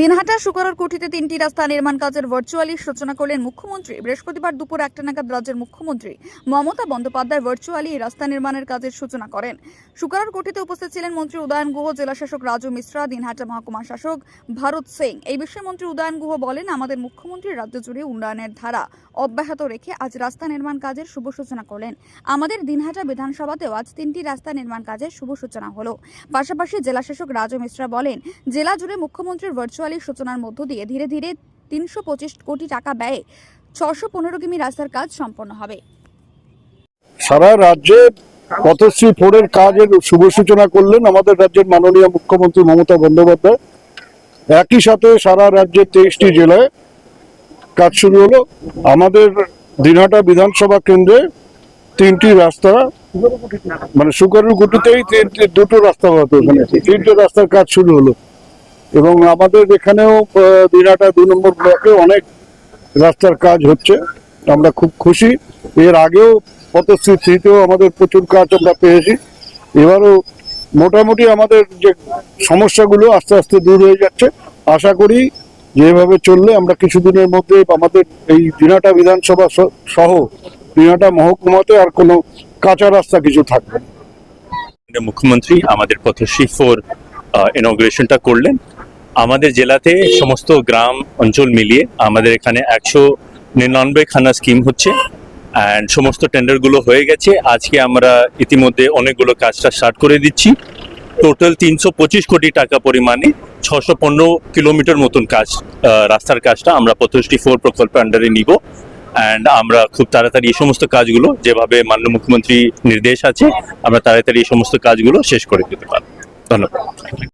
দিনহাটা শুকরার কুঠিতে তিনটি রাস্তা নির্মাণ কাজের ভার্চুয়ালি সূচনা করলেন মুখ্যমন্ত্রী। বৃহস্পতিবার দুপুর একটা নাগাদ রাজ্যের মুখ্যমন্ত্রী মমতা বন্দ্যোপাধ্যায় ভার্চুয়ালি এই রাস্তা নির্মাণের কাজের সূচনা করেন। শুকরার কুঠিতে উপস্থিত ছিলেন মন্ত্রী উদয়ন গুহ জেলা শাসক রাজু মিশ্রা, দিনহাটা মহকুমা শাসক ভারত সিং। এই বিষয়ে মন্ত্রী উদয়ন গুহ বলেন, আমাদের মুখ্যমন্ত্রী রাজ্য জুড়ে উন্নয়নের ধারা অব্যাহত রেখে আজ রাস্তা নির্মাণ কাজের শুভ সূচনা করলেন। আমাদের দিনহাটা বিধানসভাতেও আজ তিনটি রাস্তা নির্মাণ কাজের শুভ সূচনা হলো। পাশাপাশি জেলা শাসক রাজু মিশ্রা বলেন, জেলা জুড়ে মুখ্যমন্ত্রীর ভার্চুয়ালি সূচনার মধ্য দিয়ে ধীরে ধীরে তিনশো পঁচিশ কোটি টাকা ব্যয়ে ছশো পনেরো কিমি রাস্তার কাজ সম্পন্ন হবে। সারা রাজ্যে পথশ্রী ফোরের কাজের শুভ সূচনা করলেন আমাদের রাজ্যের মাননীয় মুখ্যমন্ত্রী মমতা বন্দ্যোপাধ্যায়। একই সাথে সারা রাজ্যের তেইশটি জেলায় কাজ শুরু হলো। আমাদের দিনহাটা বিধানসভা কেন্দ্রে তিনটি রাস্তা মানে সুকারুর গুটিতেই দুটো রাস্তা হতো ওখানে। তিনটে রাস্তার কাজ শুরু হলো। এবং আমাদের এখানেও আহ, দিনহাটা দু নম্বর ব্লকে অনেক রাস্তার কাজ হচ্ছে। আমরা খুব খুশি। এর আগেও পথশ্রী থ্রিতেও আমাদের প্রচুর কাজ আমরা পেয়েছি। এবারও মোটামুটি আমাদের যে সমস্যাগুলো আস্তে আস্তে দূর হয়ে যাচ্ছে। আশা করি যেভাবে চললে আমরা কিছুদিনের মধ্যে আমাদের এই দিনাটা বিধানসভা সহ দিনাটা মহকুমাতে আর কোনো কাঁচা রাস্তা কিছু থাকবে না। মুখ্যমন্ত্রী আমাদের পথশ্রী ফোর ইনগ্রেশনটা করলেন। আমাদের জেলাতে সমস্ত গ্রাম অঞ্চল মিলিয়ে আমাদের এখানে একশো নিরানব্বই খানা স্কিম হচ্ছে অ্যান্ড সমস্ত টেন্ডারগুলো হয়ে গেছে। আজকে আমরা ইতিমধ্যে অনেকগুলো কাজটা স্টার্ট করে দিচ্ছি। টোটাল তিনশো পঁচিশ কোটি টাকা পরিমাণে ছশো পনেরো কিলোমিটার মতন কাজ রাস্তার কাজটা আমরা পথশ্রী ফোর প্রকল্পের আন্ডারে নিব। অ্যান্ড আমরা খুব তাড়াতাড়ি এই সমস্ত কাজগুলো, যেভাবে মাননীয় মুখ্যমন্ত্রী নির্দেশ আছে, আমরা তাড়াতাড়ি এই সমস্ত কাজগুলো শেষ করে দিতে পারব। ধন্যবাদ।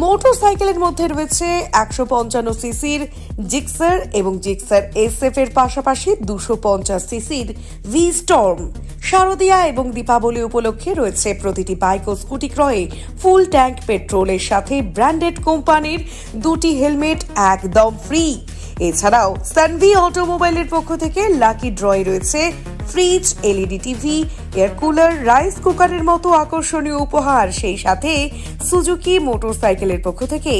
মোটরসাইকেলের মধ্যে রয়েছে একশো পঞ্চান্ন সিসির জিক্সার এবং জিক্সার এসএফ এর পাশাপাশি দুশো পঞ্চাশ সিসির ভি স্টর্ম শারদিয়া এবং দীপাবলি উপলক্ষে রয়েছে প্রতিটি বাইক ও স্কুটি ক্রয়ে ফুল ট্যাঙ্ক পেট্রোলের সাথে ব্র্যান্ডেড কোম্পানির দুটি হেলমেট একদম ফ্রি। এছাড়াও সানভি অটোমোবাইলের পক্ষ থেকে লাকি ড্রয় রয়েছে fridge LED TV air cooler rice কুকারের মতো আকর্ষণীয় উপহার। সেই সাথে সুজুকি মোটরসাইকেলের পক্ষ থেকে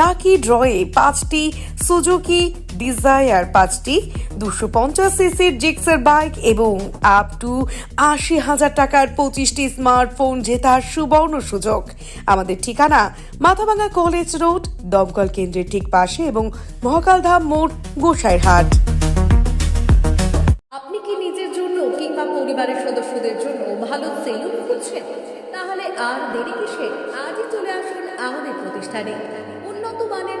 লাকি ড্রয়ে পাঁচটি সুজুকি ডিজায়ার পাঁচটি, দুশো পঞ্চাশ সিসির জিক্সার বাইক এবং আপ টু আশি হাজার টাকার পঁচিশটি স্মার্টফোন জেতার সুবর্ণ সুযোগ। আমাদের ঠিকানা মাথাভাঙা কলেজ রোড দমকল কেন্দ্রের ঠিক পাশে এবং মহাকালধাম মোড়, গোসাইরহাট। আপনি কি নিজের জন্য কিংবা পরিবারের সদস্যদের জন্য ভালো সেলুন খুঁজছেন? তাহলে আর দেরি কিসে? আজই চলে আসুন আমাদের প্রতিষ্ঠানে। উন্নত মানের